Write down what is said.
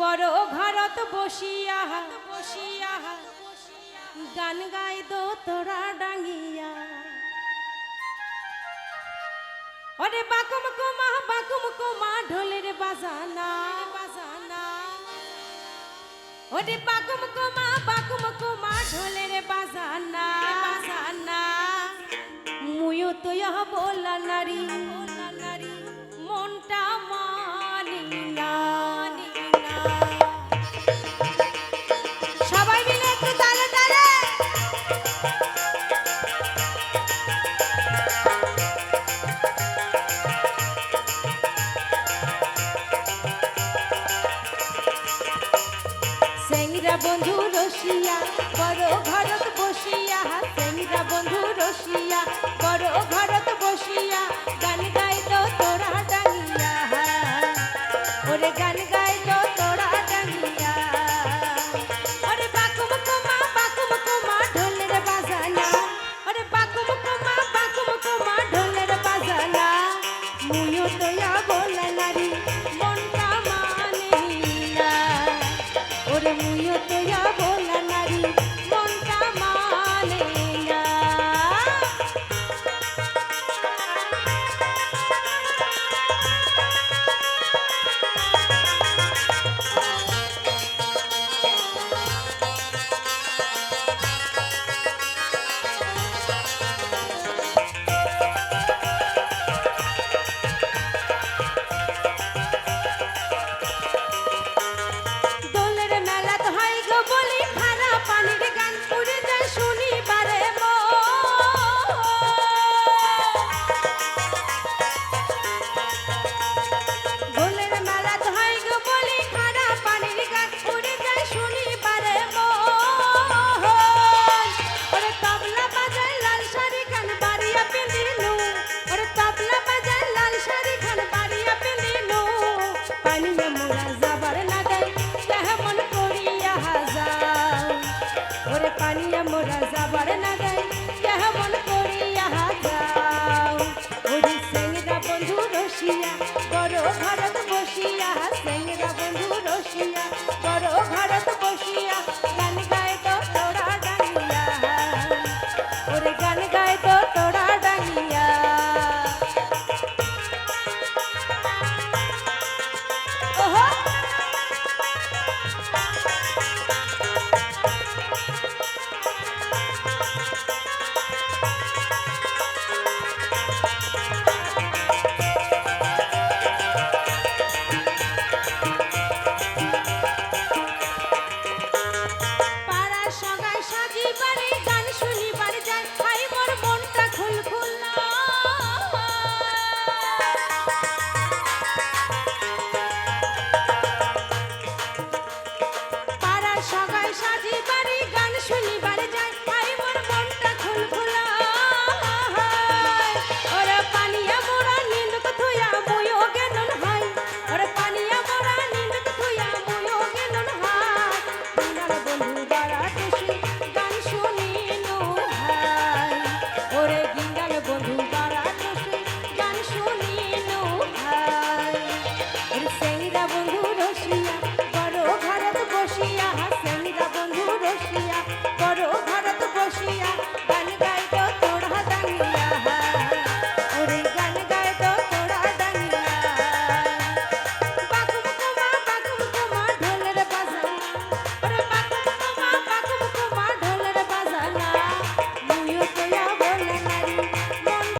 বড় ভারত বসিয়া বসিয়া। গান গাই দো তোরা ডাঙ্গিয়া ওরে বাকুম কুমা বাকুম কুমা, ঢোলের বাজানা। বাজানা ওরে বাকুম কুমা বাকুম কুমা, ঢোলের বাজানা। বাজানা মুয়ো তুই বলা নারী। বন্ধু রসিয়া বড় ঘরত বসিয়া হাসেইরা বন্ধু রসিয়া বড় ঘর জয়তে যাব লইয়া মোরা যাবার নাগাই কেমন করিয়া যাও ওরে সেংরা বন্ধু রসিয়া বড় ভারত